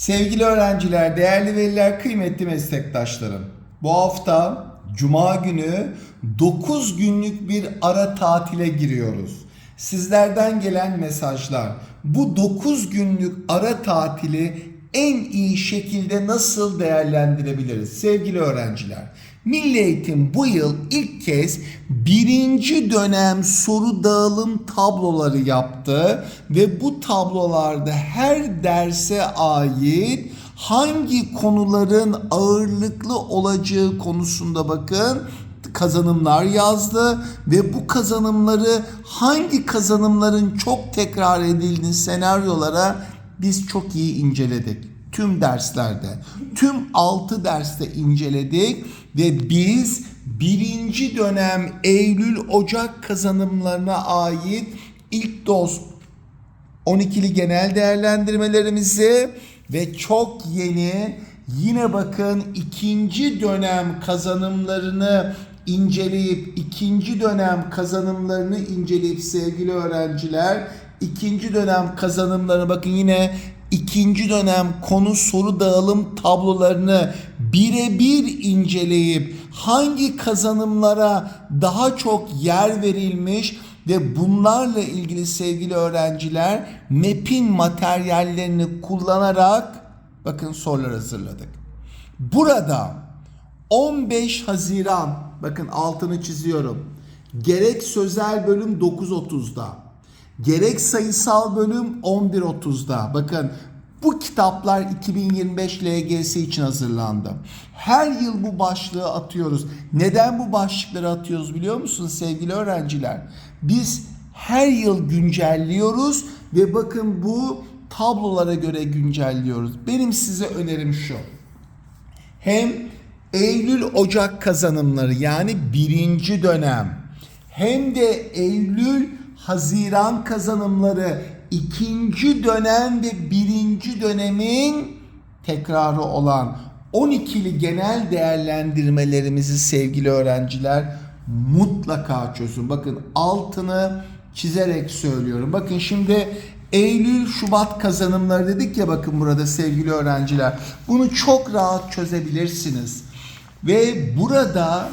Sevgili öğrenciler, değerli veliler, kıymetli meslektaşlarım. Bu hafta Cuma günü 9 günlük bir ara tatile giriyoruz. Sizlerden gelen mesajlar bu 9 günlük ara tatili en iyi şekilde nasıl değerlendirebiliriz sevgili öğrenciler? Milli Eğitim bu yıl ilk kez birinci dönem soru dağılım tabloları yaptı ve bu tablolarda her derse ait hangi konuların ağırlıklı olacağı konusunda bakın kazanımlar yazdı ve bu kazanımları hangi kazanımların çok tekrar edildiği senaryolara biz çok iyi inceledik. Tüm derslerde, tüm 6 derste inceledik ve biz birinci dönem Eylül-Ocak kazanımlarına ait ilk doz 12'li genel değerlendirmelerimizi ve çok yeni yine bakın ikinci dönem kazanımlarını inceleyip ikinci dönem kazanımlarını inceleyip sevgili öğrenciler ikinci dönem kazanımlarını bakın yine ikinci dönem konu soru dağılım tablolarını birebir inceleyip hangi kazanımlara daha çok yer verilmiş ve bunlarla ilgili sevgili öğrenciler MEP'in materyallerini kullanarak bakın sorular hazırladık. Burada 15 Haziran bakın altını çiziyorum. Gerek sözel bölüm 9.30'da gerek sayısal bölüm 11.30'da. Bakın bu kitaplar 2025 LGS için hazırlandı. Her yıl bu başlığı atıyoruz. Neden bu başlıkları atıyoruz biliyor musunuz sevgili öğrenciler? Biz her yıl güncelliyoruz ve bakın bu tablolara göre güncelliyoruz. Benim size önerim şu. Hem Eylül-Ocak kazanımları yani birinci dönem hem de Eylül Haziran kazanımları ikinci dönem ve birinci dönemin tekrarı olan 12'li genel değerlendirmelerimizi sevgili öğrenciler mutlaka çözün. Bakın altını çizerek söylüyorum. Bakın şimdi Eylül Şubat kazanımları dedik ya bakın burada sevgili öğrenciler. Bunu çok rahat çözebilirsiniz. Ve burada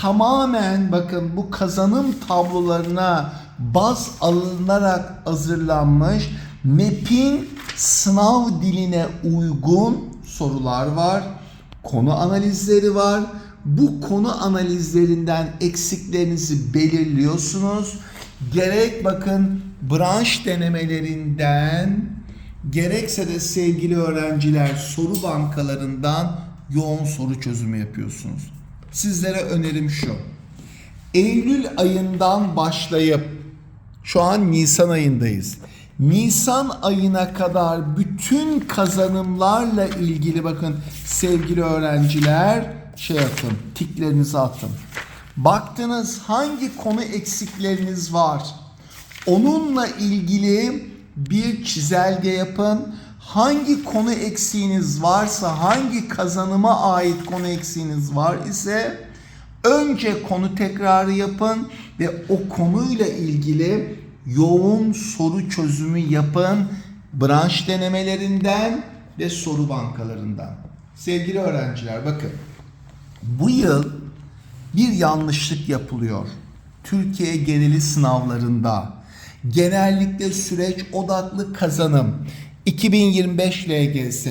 tamamen bakın bu kazanım tablolarına baz alınarak hazırlanmış MEP'in sınav diline uygun sorular var. Konu analizleri var. Bu konu analizlerinden eksiklerinizi belirliyorsunuz. Gerek bakın branş denemelerinden gerekse de sevgili öğrenciler soru bankalarından yoğun soru çözümü yapıyorsunuz. Sizlere önerim şu. Eylül ayından başlayıp şu an Nisan ayındayız. Nisan ayına kadar bütün kazanımlarla ilgili bakın sevgili öğrenciler şey yapın tiklerinizi atın. Baktınız hangi konu eksikleriniz var. Onunla ilgili bir çizelge yapın. Hangi konu eksiğiniz varsa, hangi kazanıma ait konu eksiğiniz var ise önce konu tekrarı yapın ve o konuyla ilgili yoğun soru çözümü yapın branş denemelerinden ve soru bankalarından. Sevgili öğrenciler bakın. Bu yıl bir yanlışlık yapılıyor. Türkiye geneli sınavlarında genellikle süreç odaklı kazanım 2025 LGS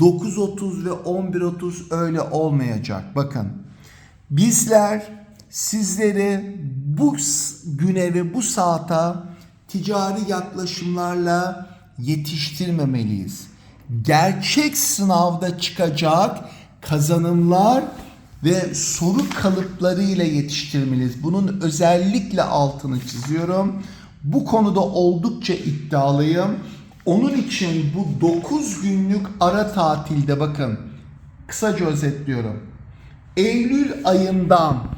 9.30 ve 11.30 öyle olmayacak. Bakın bizler sizleri bu güne ve bu saata ticari yaklaşımlarla yetiştirmemeliyiz. Gerçek sınavda çıkacak kazanımlar ve soru kalıplarıyla yetiştirmeliyiz. Bunun özellikle altını çiziyorum. Bu konuda oldukça iddialıyım. Onun için bu 9 günlük ara tatilde bakın kısaca özetliyorum. Eylül ayından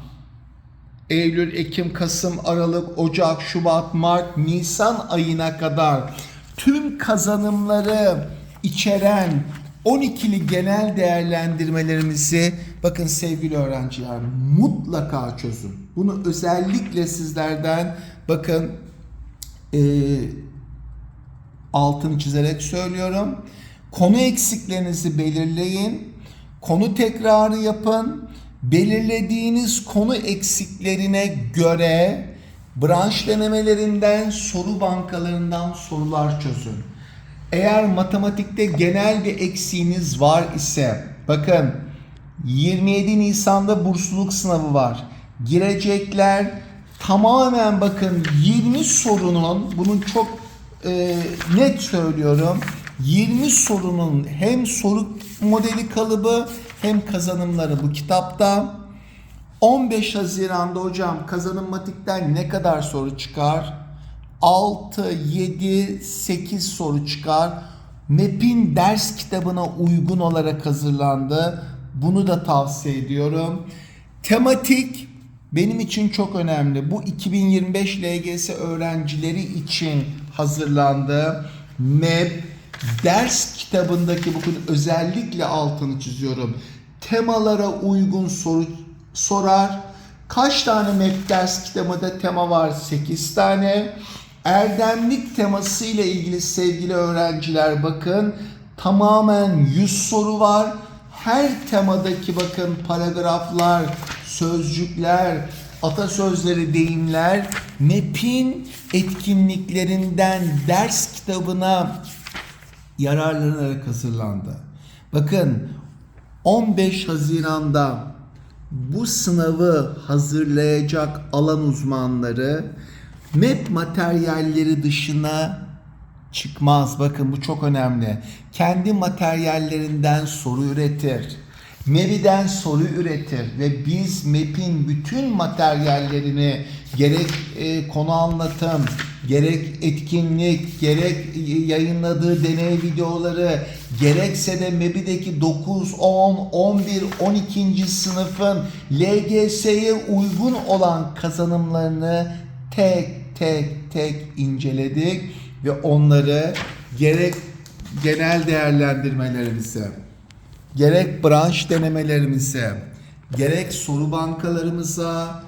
Eylül, Ekim, Kasım, Aralık, Ocak, Şubat, Mart, Nisan ayına kadar tüm kazanımları içeren 12'li genel değerlendirmelerimizi bakın sevgili öğrenciler mutlaka çözün. Bunu özellikle sizlerden bakın e, altını çizerek söylüyorum. Konu eksiklerinizi belirleyin. Konu tekrarı yapın. Belirlediğiniz konu eksiklerine göre branş denemelerinden, soru bankalarından sorular çözün. Eğer matematikte genel bir eksiğiniz var ise bakın 27 Nisan'da bursluluk sınavı var. Girecekler tamamen bakın 20 sorunun bunun çok e, net söylüyorum 20 sorunun hem soru modeli kalıbı hem kazanımları bu kitapta. 15 Haziran'da hocam kazanım matikten ne kadar soru çıkar? 6, 7, 8 soru çıkar. MEP'in ders kitabına uygun olarak hazırlandı. Bunu da tavsiye ediyorum. Tematik benim için çok önemli. Bu 2025 LGS öğrencileri için hazırlandı. MEP ders kitabındaki bakın özellikle altını çiziyorum. Temalara uygun soru sorar. Kaç tane MEP ders kitabında tema var? 8 tane. Erdemlik teması ile ilgili sevgili öğrenciler bakın tamamen 100 soru var. Her temadaki bakın paragraflar, sözcükler, atasözleri, deyimler MEP'in etkinliklerinden ders kitabına yararlanarak hazırlandı. Bakın 15 Haziran'da bu sınavı hazırlayacak alan uzmanları MEP materyalleri dışına çıkmaz. Bakın bu çok önemli. Kendi materyallerinden soru üretir. MEB'den soru üretir ve biz MEP'in bütün materyallerini gerek e, konu anlatım, gerek etkinlik, gerek yayınladığı deney videoları, gerekse de MEB'deki 9, 10, 11, 12. sınıfın LGS'ye uygun olan kazanımlarını tek tek tek inceledik ve onları gerek genel değerlendirmelerimize, gerek branş denemelerimize, gerek soru bankalarımıza,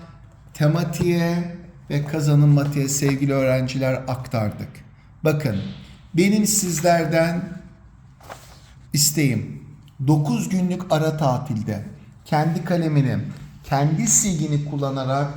tematiğe ve kazanım matiğe sevgili öğrenciler aktardık. Bakın benim sizlerden isteğim 9 günlük ara tatilde kendi kalemini, kendi silgini kullanarak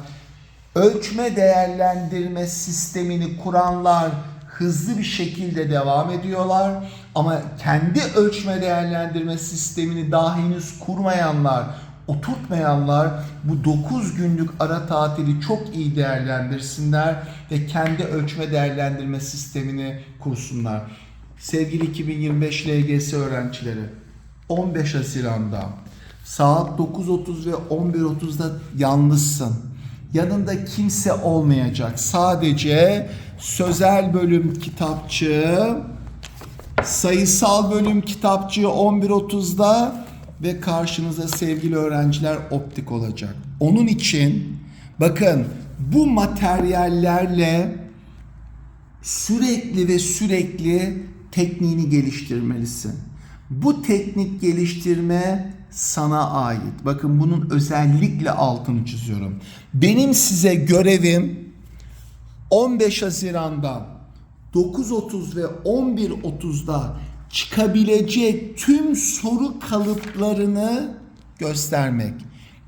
ölçme değerlendirme sistemini kuranlar hızlı bir şekilde devam ediyorlar. Ama kendi ölçme değerlendirme sistemini daha henüz kurmayanlar, oturtmayanlar bu 9 günlük ara tatili çok iyi değerlendirsinler ve kendi ölçme değerlendirme sistemini kursunlar. Sevgili 2025 LGS öğrencileri 15 Haziran'da saat 9.30 ve 11.30'da yalnızsın. Yanında kimse olmayacak. Sadece sözel bölüm kitapçı, sayısal bölüm kitapçı 11.30'da ve karşınıza sevgili öğrenciler optik olacak. Onun için bakın bu materyallerle sürekli ve sürekli tekniğini geliştirmelisin. Bu teknik geliştirme sana ait. Bakın bunun özellikle altını çiziyorum. Benim size görevim 15 Haziran'da 9.30 ve 11.30'da çıkabilecek tüm soru kalıplarını göstermek.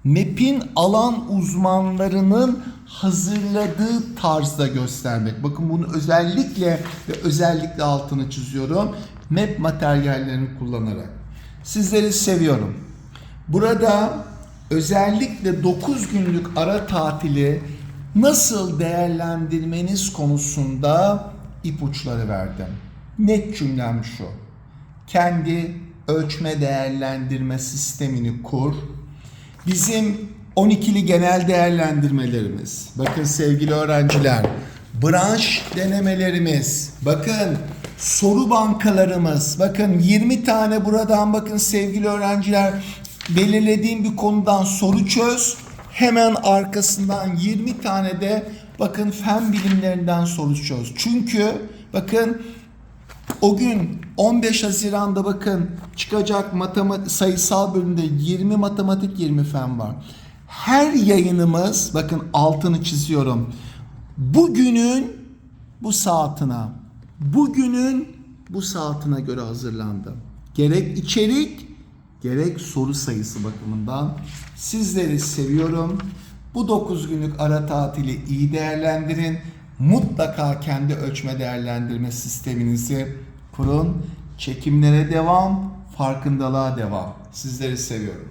MEP'in alan uzmanlarının hazırladığı tarzda göstermek. Bakın bunu özellikle ve özellikle altını çiziyorum. MEP materyallerini kullanarak. Sizleri seviyorum. Burada özellikle 9 günlük ara tatili nasıl değerlendirmeniz konusunda ipuçları verdim. Net cümlem şu. Kendi ölçme değerlendirme sistemini kur. Bizim 12'li genel değerlendirmelerimiz. Bakın sevgili öğrenciler, branş denemelerimiz. Bakın soru bankalarımız. Bakın 20 tane buradan bakın sevgili öğrenciler belirlediğim bir konudan soru çöz. Hemen arkasından 20 tane de bakın fen bilimlerinden soru çöz. Çünkü bakın o gün 15 Haziran'da bakın çıkacak matematik sayısal bölümde 20 matematik 20 fen var. Her yayınımız bakın altını çiziyorum. Bugünün bu saatine, bugünün bu saatine göre hazırlandı. gerek içerik gerek soru sayısı bakımından sizleri seviyorum. Bu 9 günlük ara tatili iyi değerlendirin. Mutlaka kendi ölçme değerlendirme sisteminizi kurun. Çekimlere devam, farkındalığa devam. Sizleri seviyorum.